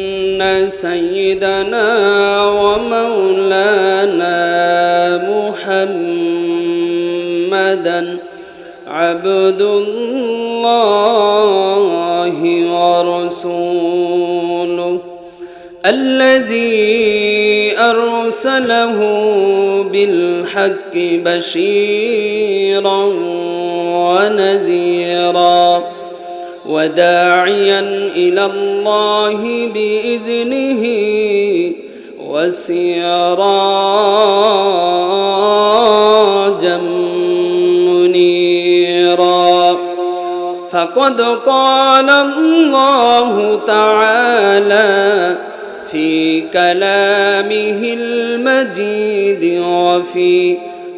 أن سيدنا ومولانا محمدا عبد الله ورسوله الذي أرسله بالحق بشيرا ونذيرا وداعيا إلى الله بإذنه وسراجا منيرا. فقد قال الله تعالى في كلامه المجيد وفي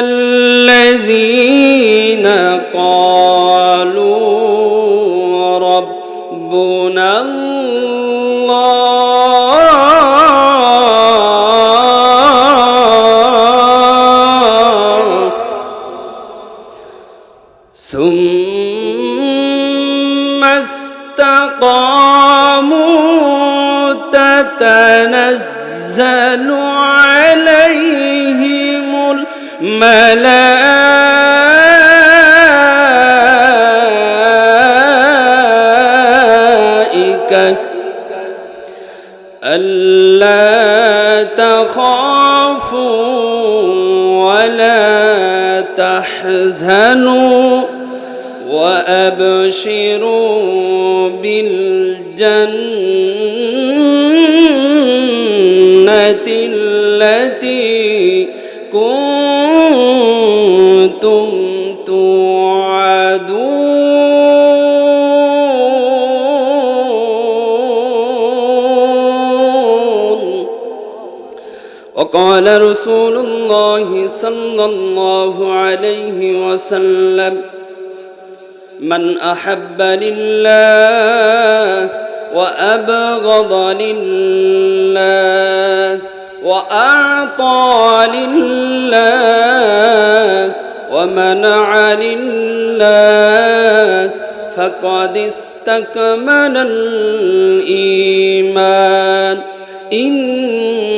الذين قالوا ربنا الله. ثم استقاموا تتنزل تخافوا ولا تحزنوا وأبشروا بالجنة التي كنتم وقال رسول الله صلى الله عليه وسلم من أحب لله وأبغض لله وأعطى لله ومنع لله فقد استكمل الإيمان.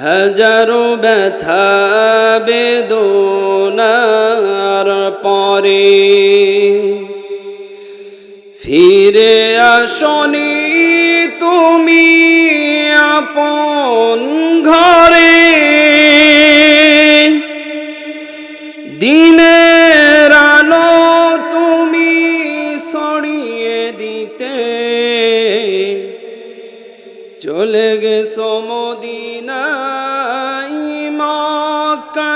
হাজার ব্যথা বেদনার পরে। ফিরে আসনি তুমি আপন ঘরে। দিনের আলো তুমি সরিয়ে দিতে। চলে মদিনাই মক্কা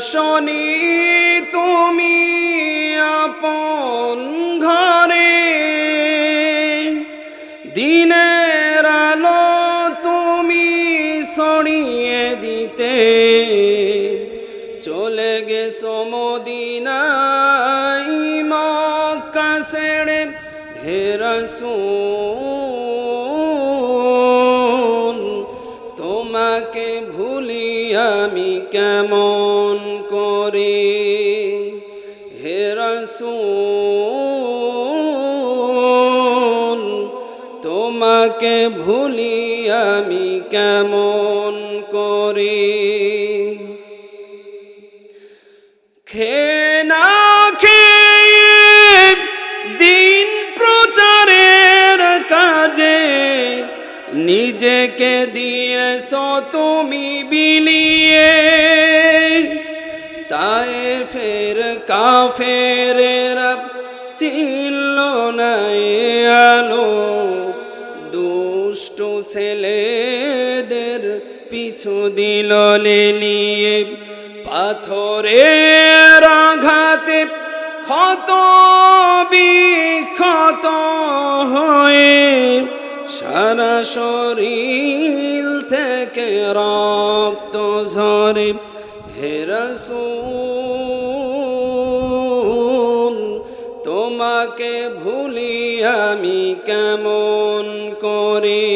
আসনি তুমি আপন ঘরে। দিনের আলো তুমি সরিয়ে দিতে। চলে গেছ সমদিনাই মক্কা ছেড়ে হে তোমাকে ভুলি আমি কেমন তোমাকে ভুলি আমি কেমন করে? খে দিন প্রচারের কাজে নিজেকে দিয়েছ তুমি বিলিয়ে। তাই ফের কাফের চিল্ল ছেলেদের পিছু দিল লেলিয়ে। পাথরের আঘাতে ক্ষত বিক্ষত হয়ে সারা শরীর থেকে রক্ত ঝরে। হেরসুল তোমাকে ভুলি আমি কেমন করে?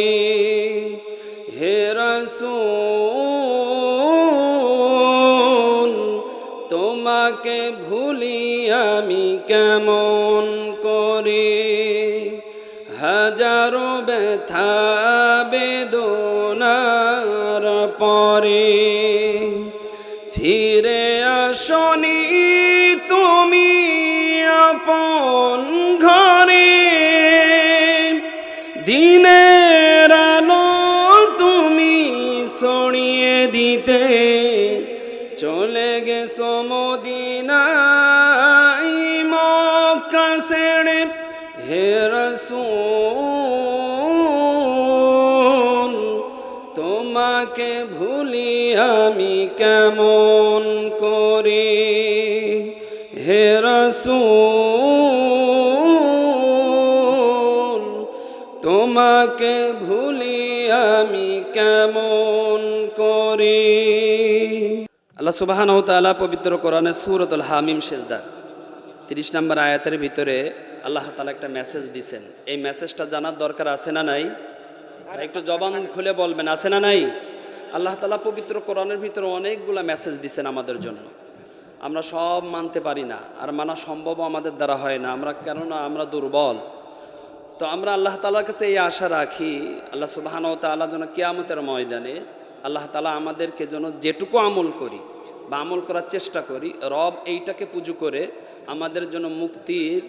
তোমাকে ভুলি আমি কেমন করে? হাজারো ব্যথা তোমাকে ভুলি আমি কেমন করে? হে তোমাকে ভুলি আমি কেমন করে? আল্লাহ সুবাহান তালা পবিত্র কোরআনে সুরতুল হামিম শেজদার তিরিশ নম্বর আয়াতের ভিতরে আল্লাহ তালা একটা মেসেজ দিছেন। এই মেসেজটা জানার দরকার আছে না নাই? একটু জবান খুলে বলবেন, আছে না নাই? আল্লাহ তালা পবিত্র কোরআনের ভিতরে অনেকগুলা মেসেজ দিচ্ছেন আমাদের জন্য। আমরা সব মানতে পারি না, আর মানা সম্ভব আমাদের দ্বারা হয় না। আমরা কেননা আমরা দুর্বল। তো আমরা আল্লাহ তালার কাছে এই আশা রাখি, আল্লাহ সুবাহান তাল্লাহ যেন কেয়ামতের ময়দানে আল্লাহ তালা আমাদেরকে যেন যেটুকু আমল করি বা আমল করার চেষ্টা করি, রব এইটাকে পুজো করে আমাদের জন্য মুক্তির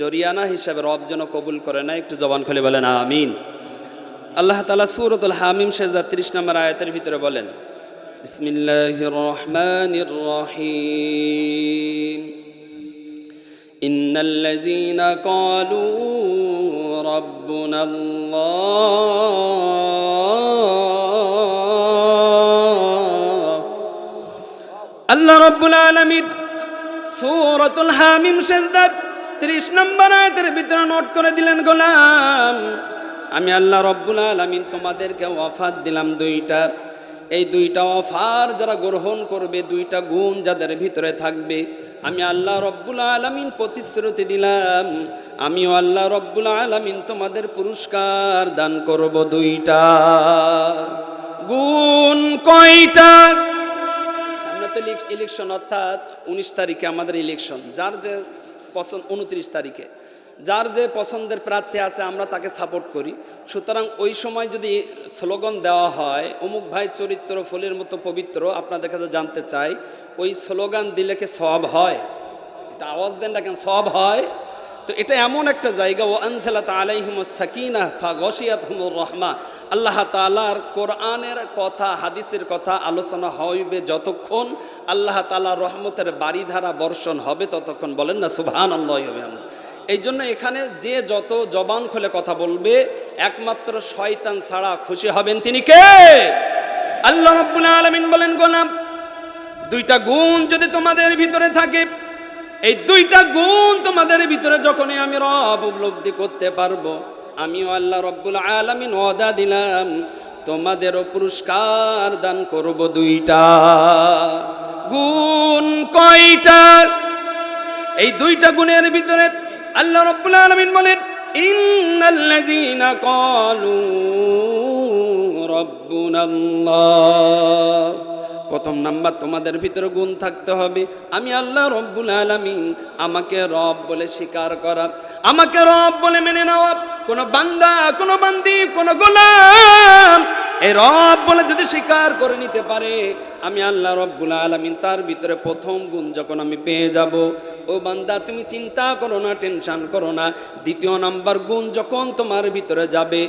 জরিয়ানা হিসাবে রব যেন কবুল করে না একটু জবান খুলে বলেন, আমিন। আল্লাহ তালা সুরতুল হামিম শেজা তিরিশ নম্বর আয়াতের ভিতরে বলেন বিসমিল্লাহ রহমান রহিম إن الذين قالوا ربنا الله আল্লাহ রব্বুল আলমিন সূরাতুল হামিম সেজদার 30 নম্বর আয়াতের ভিতরে নোট করে দিলেন গোলাম আমি আল্লাহ রব্বুল আলমিন তোমাদেরকে অফার দিলাম দুইটা। এই দুইটা অফার যারা গ্রহণ করবে, দুইটা গুণ যাদের ভিতরে থাকবে, আমি আল্লাহ রব্বুল আলমিন প্রতিশ্রুতি দিলাম, আমিও আল্লাহ রব্বুল আলমিন তোমাদের পুরস্কার দান করব দুইটা। গুণ কয়টা? সামনে তো ইলেকশন অর্থাৎ উনিশ তারিখে আমাদের ইলেকশন, যার যে পছন্দ, উনত্রিশ তারিখে। যার যে পছন্দের প্রার্থী আছে, আমরা তাকে সাপোর্ট করি। সুতরাং ওই সময় যদি স্লোগান দেওয়া হয়, অমুক ভাই চরিত্র ফুলের মতো পবিত্র আপনাদের কাছে জানতে চাই, ওই স্লোগান দিলে কি সব হয়? এটা আওয়াজ দেন না কেন সব হয়। তো এটা এমন একটা জায়গা ও আনসালাত আলাইহিম সাকিনা ফা গসিয়াত হুমুর রহমা আল্লাহ তালার কোরআনের কথা, হাদিসের কথা আলোচনা হইবে যতক্ষণ আল্লাহ তালা রহমতের বাড়িধারা বর্ষণ হবে ততক্ষণ বলেন না সুবহান আল্লাহ এই জন্য এখানে যে যত জবান খুলে কথা বলবে, একমাত্র শয়তান ছাড়া খুশি হবেন তিনি কে? আল্লাহ রব্বুল আলমিন বলেন, গোলাম, দুইটা গুণ যদি তোমাদের ভিতরে থাকে, এই দুইটা গুণ তোমাদের ভিতরে যখনই আমি রব উপলব্ধি করতে পারব, আমিও আল্লাহ রব্বুল আলমিন অদা দিলাম, তোমাদেরও পুরস্কার দান করব দুইটা। গুণ কয়টা? এই দুইটা গুণের ভিতরে আল্লাহ রব্বুল আলামিন বলেন প্রথম নাম্বার, তোমাদের ভিতরে গুণ থাকতে হবে। আমি আল্লাহ রব্বুল আলামিন, আমাকে রব বলে স্বীকার করা। আমাকে রব বলে মেনে নেওয়া। কোনো বান্দা, কোনো বান্দি, কোনো গোলাম এই রব বলে যদি স্বীকার করে নিতে পারে, আমি আল্লাহ রব্বুল আলামিন তার ভিতরে প্রথম গুণ যখন আমি পেয়ে যাব, ও বান্দা, তুমি চিন্তা করো না, টেনশন করো না। দ্বিতীয় নাম্বার গুণ যখন তোমার ভিতরে যাবে,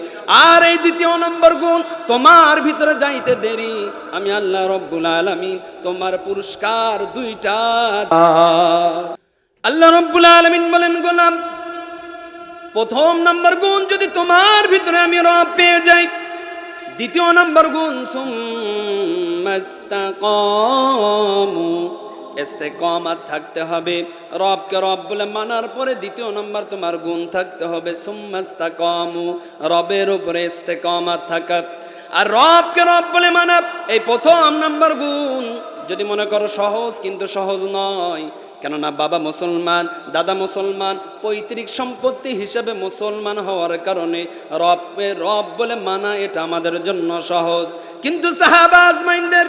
আর এই দ্বিতীয় নাম্বার গুণ তোমার ভিতরে যাইতে দেরি, আমি আল্লাহ রব্বুল আলামিন তোমার পুরস্কার দুইটা আল্লাহ রব্বুল আলামিন বলেন, গোলাম, প্রথম নাম্বার গুণ যদি তোমার ভিতরে আমি রব পেয়ে যাই দ্বিতীয় নম্বর গুণ, সুম্মাস্তাকামু। ইস্তেকামাত থাকতে হবে। রবকে রব বলে মানার পরে দ্বিতীয় নম্বর তোমার গুণ থাকতে হবে, সুম্মাস্তাকামু। রবের উপরে ইস্তেকামাত থাকা। আর রবকে রব বলে মানা, এই প্রথম নম্বর গুণ, যদি মনে করো সহজ, কিন্তু সহজ নয়। কেননা বাবা মুসলমান, দাদা মুসলমান, পৈতৃক সম্পত্তি হিসেবে মুসলমান হওয়ার কারণে রবে রব বলে মানা এটা আমাদের জন্য সহজ। কিন্তু সাহাবা আজমাইনদের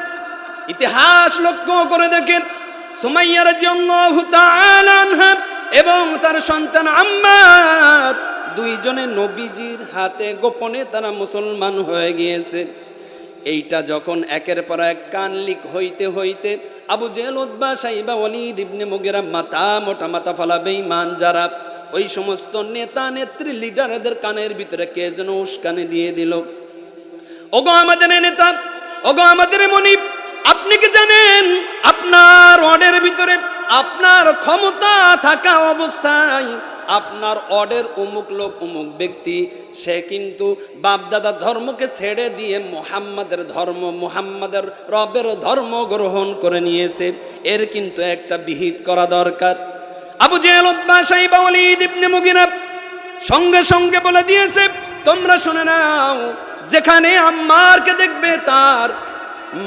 ইতিহাস লক্ষ্য করে দেখেন, সুমাইয়া রাদিয়াল্লাহু তাআলা এবং তার সন্তান আম্মার দুইজনে নবীজির হাতে গোপনে তারা মুসলমান হয়ে গিয়েছে। এইটা যখন একের পর এক কানলিক হইতে হইতে আবু জেল উদ্বা সাইবা, ওয়ালিদ ইবনে মুগেরা মাথা মোটা মাথা ফালা বেঈমান যারা, ওই সমস্ত নেতা, নেত্রী, লিডারদের কানের ভিতরে কে যেন উস্কানে দিয়ে দিল। ওগো আমাদের নেতা, ওগো আমাদের মনিব, আপনি কি জানেন আপনার অর্ডের ভিতরে আপনার ক্ষমতা থাকা অবস্থায় আপনার অর্ডের অমুক লোক অমুক ব্যক্তি, সে কিন্তু বাপদাদার ধর্মকে ছেড়ে দিয়ে মোহাম্মদের ধর্ম, মোহাম্মদের রবের ধর্ম গ্রহণ করে নিয়েছে। এর কিন্তু একটা বিহিত করা দরকার। আবু জেহেল উতবা সাইবা ওয়ালিদ ইবনে মুগিরা সঙ্গে সঙ্গে বলে দিয়েছে, তোমরা শুনে নাও, যেখানে আম্মারকে দেখবে, তার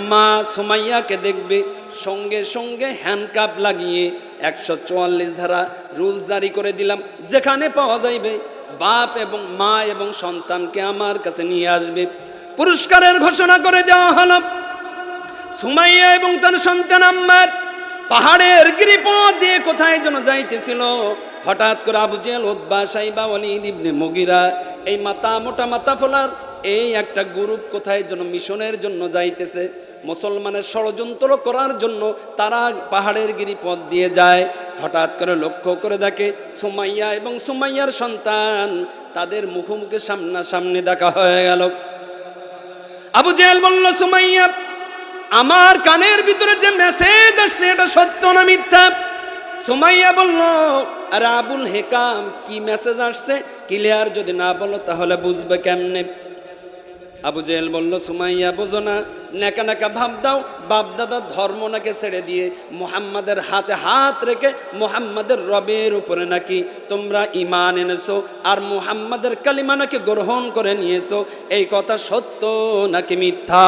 মা সুমাইয়াকে দেখবে, সঙ্গে সঙ্গে হ্যান্ডকাপ লাগিয়ে একশো চুয়াল্লিশ ধারা রুল জারি করে দিলাম। যেখানে পাওয়া যাইবে বাপ এবং মা এবং সন্তানকে আমার কাছে নিয়ে আসবে। পুরস্কারের ঘোষণা করে দেওয়া হলো। সুমাইয়া এবং তার সন্তান আম্মার পাহাড়ের গিরিপথ দিয়ে কোথায় যেন যাইতেছিল। হঠাৎ করে আবু জেল উদ্বা সাইবা, ওয়ালিদ ইবনে মুগিরা, এই মাথা মোটা মাথা ফোলার এই একটা গ্রুপ কোথায় যেন মিশনের জন্য যাইতেছে, মুসলমানের ষড়যন্ত্র করার জন্য তারা পাহাড়ের গিরিপথ দিয়ে যায়। হঠাৎ করে লক্ষ্য করে দেখে সুমাইয়া এবং সুমাইয়ার সন্তান, তাদের মুখোমুখি সামনাসামনি দেখা হয়ে গেল। আবু জেল বলল, সুমাইয়া, আমার কানের ভিতরে যে মেসেজ আসছে, এটা সত্য না মিথ্যা? সুমাইয়া বলল, আরে আবুল হেকাম, কি মেসেজ আসছে? ক্লিয়ার যদি না বলো, তাহলে বুঝবে কেমনে? আবু জেহেল বলল, সুমাইয়া, বোঝো না নাকা নাকা ভাব দাও, বাপ দাদার ধর্ম নাকি ছেড়ে দিয়ে মোহাম্মদের হাতে হাত রেখে মোহাম্মদের রবের উপরে নাকি তোমরা ইমান এনেছো আর মোহাম্মদের কালিমা নাকি গ্রহণ করে নিয়েছো, এই কথা সত্য নাকি মিথ্যা?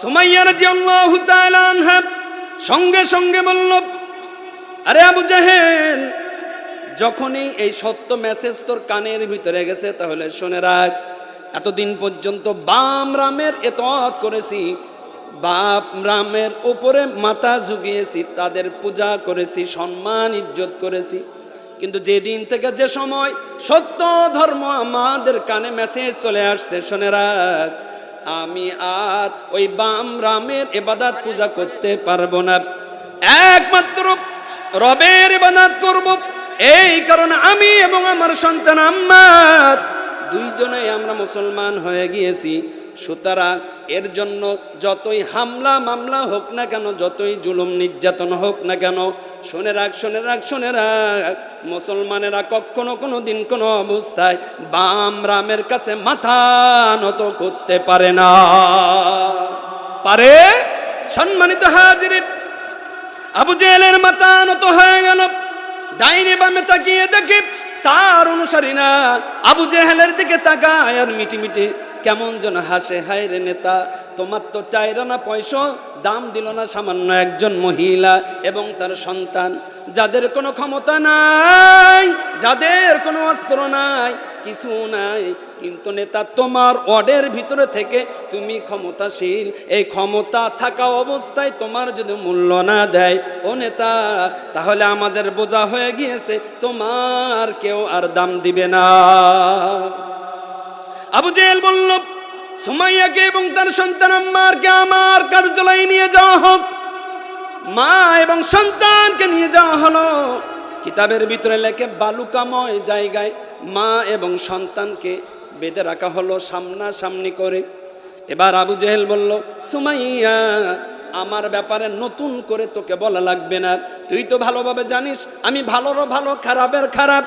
সুমাইয়া রাদিয়াল্লাহু তাআলা আনহা সঙ্গে সঙ্গে বলল, আরে আবু জাহেল, যখনই এই সত্য মেসেজ তোর কানের ভিতরে গেছে, তাহলে শুনে রাখ। এতদিন পর্যন্ত বাম রামের এতত করেছি বাপ রামের উপরে মাথা ঝুঁকিয়েছি, তাদের পূজা করেছি, সম্মান, ইজ্জত করেছি। কিন্তু যেদিন থেকে যে সময় সত্য ধর্ম আমাদের কানে মেসেজ চলে আসছে, শুনে রাখ, আমি আর ওই বাম রামের এবাদাত পূজা করতে পারব না। একমাত্র রবের ইবাদত করব। এই কারণে আমি এবং আমার সন্তান আম্মার দুইজনেই আমরা মুসলমান হয়ে গিয়েছি। সুতরাং এর জন্য যতই হামলা মামলা হোক না কেন, যতই জুলুম নির্যাতন হোক না কেন, শুনে রাখ শুনে রাখ শুনে রাখ, মুসলমানেরা কখনো কোনো দিন কোনো অবস্থায় বাম রামের কাছে মাথা নত করতে পারে না। পারে? সম্মানিত হাজির। আবু জেলের মাথা নত হয়ে গেল। ডাইনে বামে তাকিয়ে দেখে তার অনুসারীরা আবু জেহেলের দিকে তাকায় আর মিটি মিটি, কেমন যেন হাসে, হায় রে নেতা, তোমার তো চাইল না পয়সা, দাম দিল না সামান্য একজন মহিলা এবং তার সন্তান। যাদের কোনো ক্ষমতা নাই, যাদের কোনো অস্ত্র নাই কিছু নাই। কিন্তু নেতা, তোমার ওয়ার্ডের ভিতরে থেকে তুমি ক্ষমতাশীল। এই ক্ষমতা থাকা অবস্থায় তোমার যদি মূল্য না দেয়, ও নেতা, তাহলে আমাদের বোঝা হয়ে গিয়েছে, তোমার কেউ আর দাম দিবে না। আবু জেহেল বলল, সুমাইয়াকে এবং তার সন্তান আম্মারকে আমার কার্যালয়ে নিয়ে যাওয়া হোক। মা এবং সন্তানকে নিয়ে যাওয়া হলো। কিতাবের ভিতরে লেখে, বালুকাময় জায়গায় মা এবং সন্তানকে বেঁধে রাখা হলো সামনাসামনি করে। এবার আবু জেহেল বলল, সুমাইয়া, আমার ব্যাপারে নতুন করে তোকে বলা লাগবে না। তুই তো ভালোভাবে জানিস, আমি ভালোরও ভালো, খারাপের খারাপ।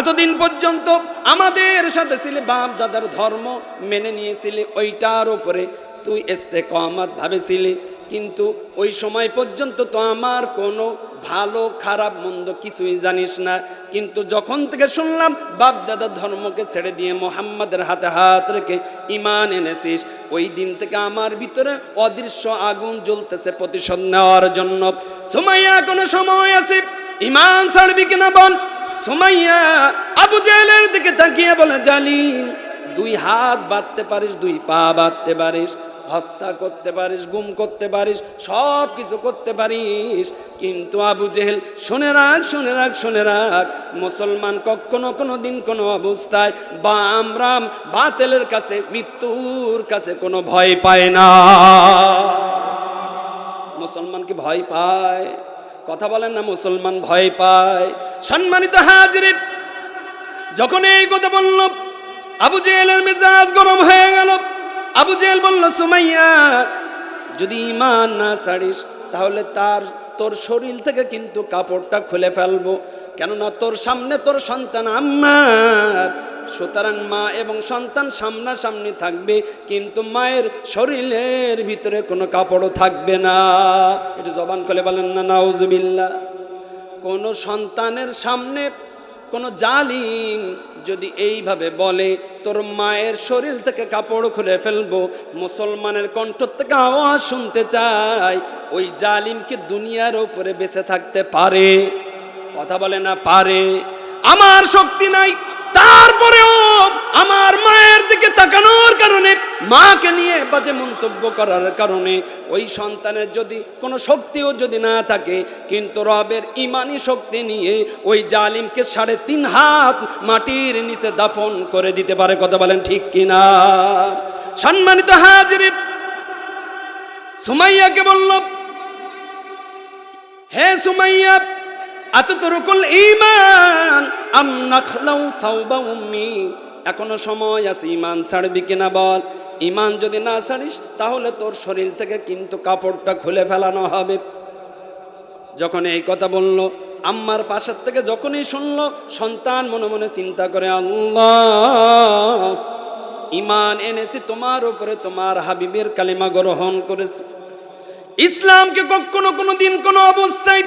এতদিন পর্যন্ত আমাদের সাথে ছিলে বাপ দাদার ধর্ম মেনে নিয়েছিলি, ওইটার উপরে তুই এসতে কমাত ভাবেছিলি। কিন্তু ওই সময় পর্যন্ত তো আমার কোনো ভালো, খারাপ, মন্দ কিছুই জানিস না। কিন্তু যখন থেকে শুনলাম বাপ দাদার ধর্মকে ছেড়ে দিয়ে মোহাম্মদের হাতে হাত রেখে ইমান এনেছিস, ওই দিন থেকে আমার ভিতরে অদৃশ্য আগুন জ্বলতেছে প্রতিশোধ নেওয়ার জন্য। সুমাইয়া, কোনো সময় আছে ইমান ছাড়বি কিনা বল? সুমাইয়া, আবু জেলের দিকে তাকিয়ে বলে, জালিম, দুই হাত বাঁধতে পারিস, দুই পা বাঁধতে পারিস। হত্যা করতে পারিস, গুম করতে পারিস, সব কিছু করতে পারিস। কিন্তু আবু জেহেল, শুনে রাখ শুনে রাখ শুনে রাখ, মুসলমান কখনো কোনো দিন কোনো অবস্থায় বাম রাম বাতেলের কাছে, মৃত্যুর কাছে কোনো ভয় পায় না। মুসলমান কি ভয় পায়? কথা বলেন না, মুসলমান ভয় পায়। সম্মানিত হাজির, যখন এই কথা বলল, আবু জেহেলের মেজাজ গরম হয়ে গেল। আবু জেহেল বলল, সুমাইয়া, যদি ইমান না ছাড়িস, তাহলে তার, তোর শরীর থেকে কিন্তু কাপড়টা খুলে ফেলব। কেননা তোর সামনে তোর সন্তান আম্মার। সুতরাং মা এবং সন্তান সামনাসামনি থাকবে, কিন্তু মায়ের শরীরের ভিতরে কোনো কাপড়ও থাকবে না। এটা জবান খুলে বলেন না নাউজুবিল্লা কোনো সন্তানের সামনে কোনো জালিম যদি এইভাবে বলে, তোর মায়ের শরীর থেকে কাপড় খুলে ফেলব, মুসলমানের কণ্ঠ থেকে আওয়াজ শুনতে চাই, ওই জালিমকে দুনিয়ার উপরে বেঁচে থাকতে পারে? কথা বলে না, পারে। আমার শক্তি নাই, তারপরেও আমার মায়ের দিকে তাকানোর কারণে মাকে নিয়ে বাজে মন্তব্য করার কারণে ওই সন্তানের যদি কোনো শক্তিও যদি না থাকে, কিন্তু রবের ইমানি শক্তি নিয়ে ওই জালিমকে সাড়ে তিন হাত মাটির নিচে দাফন করে দিতে পারে। কথা বলেন ঠিক কিনা? সম্মানিত হাজির সুমাইয়াকে বলল, হে সুমাইয়া আততরুকুল ইমান আম নাখলাউ সাওবা উম্মি, এখনও সময় আছে ইমান ছাড়বি কিনা বল? ইমান যদি না ছাড়িস তাহলে তোর শরীর থেকে কিন্তু কাপড়টা খুলে ফেলানো হবে। যখন এই কথা বলল, আম্মার পাশের থেকে যখনই শুনল, সন্তান মনে মনে চিন্তা করে, আল্লাহ, ইমান এনেছি তোমার উপরে, তোমার হাবিবের কালিমা গ্রহণ করেছি। ইসলামকে কখনো কোনো দিন কোনো অবস্থায়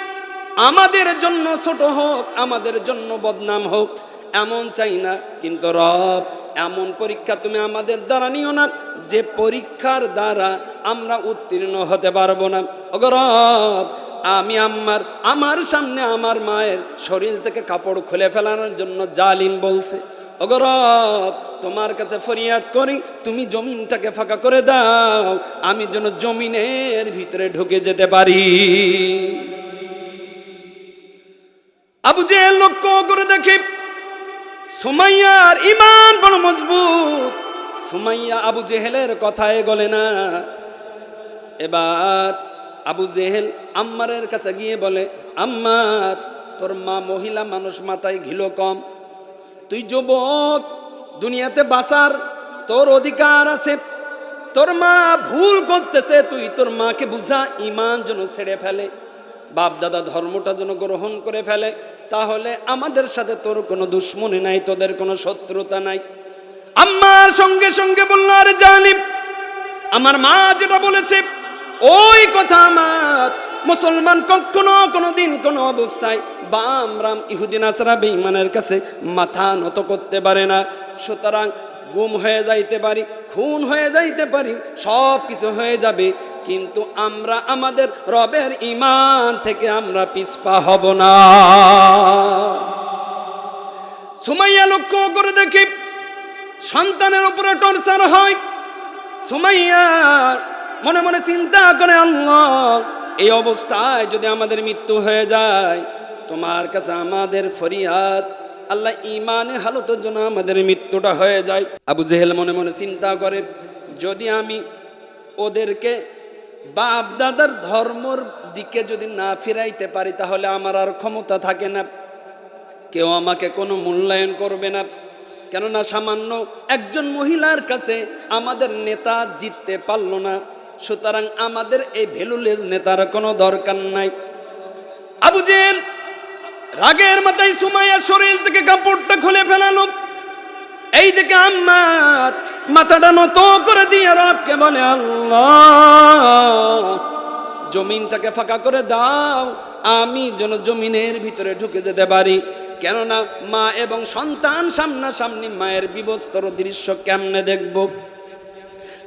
আমাদের জন্য ছোট হোক, আমাদের জন্য বদনাম হোক এমন চাই না। কিন্তু রব, এমন পরীক্ষা তুমি আমাদের দ্বারা নিও না, যে পরীক্ষার দ্বারা আমরা উত্তীর্ণ হতে পারব না। ওগো রব, আমি আমার আমার সামনে আমার মায়ের শরীর থেকে কাপড় খুলে ফেলানোর জন্য জালিম বলছে। ওগো রব, তোমার কাছে ফরিয়াদ করি, তুমি জমিনটাকে ফাঁকা করে দাও, আমি যেন জমিনের ভিতরে ঢুকে যেতে পারি। আবু জেহেল লক্ষ্য করে দেখে সুমাইয়ার ইমান বড় মজবুত। সুমাইয়া আবু জেহেলের কথায় গলে না। এবার আবু জেহেল আম্মারের কাছে গিয়ে বলে, আম্মার, তোর মা মহিলা মানুষ মাথায় ঘিলো কম। তুই যুবক, দুনিয়াতে বাসার তোর অধিকার আছে। তোর মা ভুল করতেছে, তুই তোর মাকে বুঝা, ইমান যেন ছেড়ে ফেলে। বাপ দাদা ধর্মটা যেন গ্রহণ করে ফেলে, তাহলে আমাদের সাথে তোর কোনো দুশ্মনী নাই, তোদের কোনো শত্রুতা নাই। আম্মার সঙ্গে সঙ্গে বলল, আরে জানি, আমার মা যেটা বলেছে, ওই কথা আমার। মুসলমান কখনো কোনো দিন কোনো অবস্থায় বাম রাম ইহুদিন আসরা বেঈমানের কাছে মাথা নত করতে পারে না। সুতরাং গুম হয়ে যাইতে পারি, খুন হয়ে যাইতে পারি, সব কিছু হয়ে যাবে। কিন্তু আমরা আমাদের রবের ইমান থেকে আমরা পিছপা হব না। সুমাইয়া লক্ষ্য করে দেখি, সন্তানের উপরে টর্চার হয়। সুমাইয়া মনে মনে চিন্তা করে, আল্লাহ, এই অবস্থায় যদি আমাদের মৃত্যু হয়ে যায়, তোমার কাছে আমাদের ফরিয়াদ আল্লাহ ইমানে হালতের জন্য আমাদের মৃত্যুটা হয়ে যায়। আবু জেহেল মনে মনে চিন্তা করে, যদি আমি ওদেরকে বাপ দাদার ধর্মর দিকে যদি না ফিরাইতে পারি, তাহলে আমার আর ক্ষমতা থাকে না। কেউ আমাকে কোনো মূল্যায়ন করবে না। কেননা সামান্য একজন মহিলার কাছে আমাদের নেতা জিততে পারল না। সুতরাং আমাদের এই ভ্যালুলেস নেতার কোনো দরকার নাই। আবু জেল রাগের মাথায় সুমাইয়া শরীর থেকে কাপড়টা খুলে ফেলালো। এই দিকে আম্মার মাথাটা নত করে দিয়ে রবকে বলে, আল্লাহ, জমিনটাকে ফাঁকা করে দাও, আমি যেন জমিনের ভিতরে ঢুকে যেতে পারি। কেননা মা এবং সন্তান সামনাসামনি মায়ের বিবস্তর দৃশ্য কেমনে দেখব?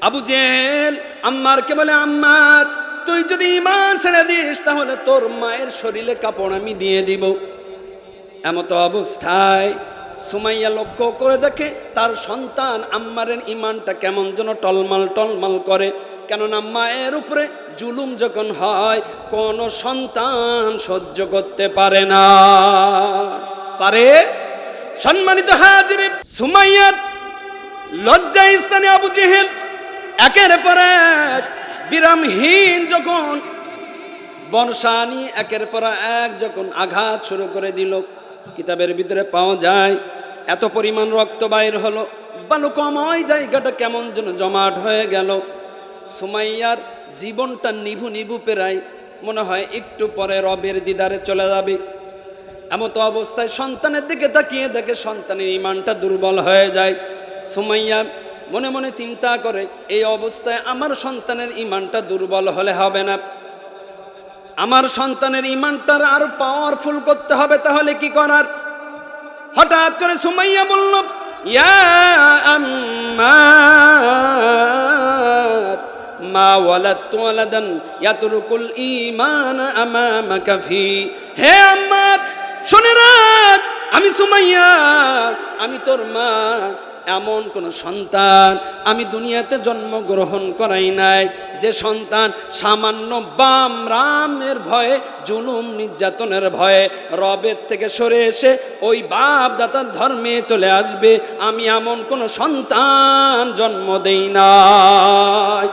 আবু জেল আম্মারকে বলে, আম্মার, তুই যদি ইমান ছেড়ে দিস, তাহলে তোর মায়ের শরীরে কাপড় আমি দিয়ে দিব। এমতো অবস্থায় সুমাইয়া লক্ষ্য করে দেখে তার সন্তান আম্মারের ইমানটা কেমন যেন টলমাল টলমাল করে। কেননা মায়ের উপরে জুলুম যখন হয়, কোনো সন্তান সহ্য করতে পারে না। পারে? সম্মানিত হাজির সুমাইয়ার লজ্জা স্থানে আবু জেহেল, একের পর এক বিরামহীন যখন নিয়ে একের পর এক যখন আঘাত শুরু করে দিল। কিতাবের ভিতরে পাওয়া যায়। এত পরিমাণ রক্ত বাইর হলো। বালুকময় জায়গাটা কেমন যেন জমাট হয়ে গেল। সুমাইয়ার জীবনটা নিভু নিভু পেরায়। মনে হয় একটু পরে রবের দিদারে চলে যাবে। এমতো অবস্থায় সন্তানের দিকে তাকিয়ে দেখে সন্তানের ইমানটা দুর্বল হয়ে যায়। সুমাইয়া মনে মনে চিন্তা করে, এই অবস্থায় আমার সন্তানের ইমানটা দুর্বল হলে হবে না। আমার সন্তানের ইমানটার আরও পাওয়ারফুল করতে হবে, তাহলে কি করার? হঠাৎ করে সুমাইয়া বলল মা আমি সুমাইয়া আমি তোর মা এমন কোন সন্তান আমি দুনিয়াতে জন্মগ্রহণ করাই নাই। যে সন্তান সামান্য বাম রামের ভয়ে, জুলুম নির্যাতনের ভয়ে রবের থেকে সরে এসে ওই বাপ দাতার ধর্মে চলে আসবে। আমি এমন কোন সন্তান জন্ম দেই নাই।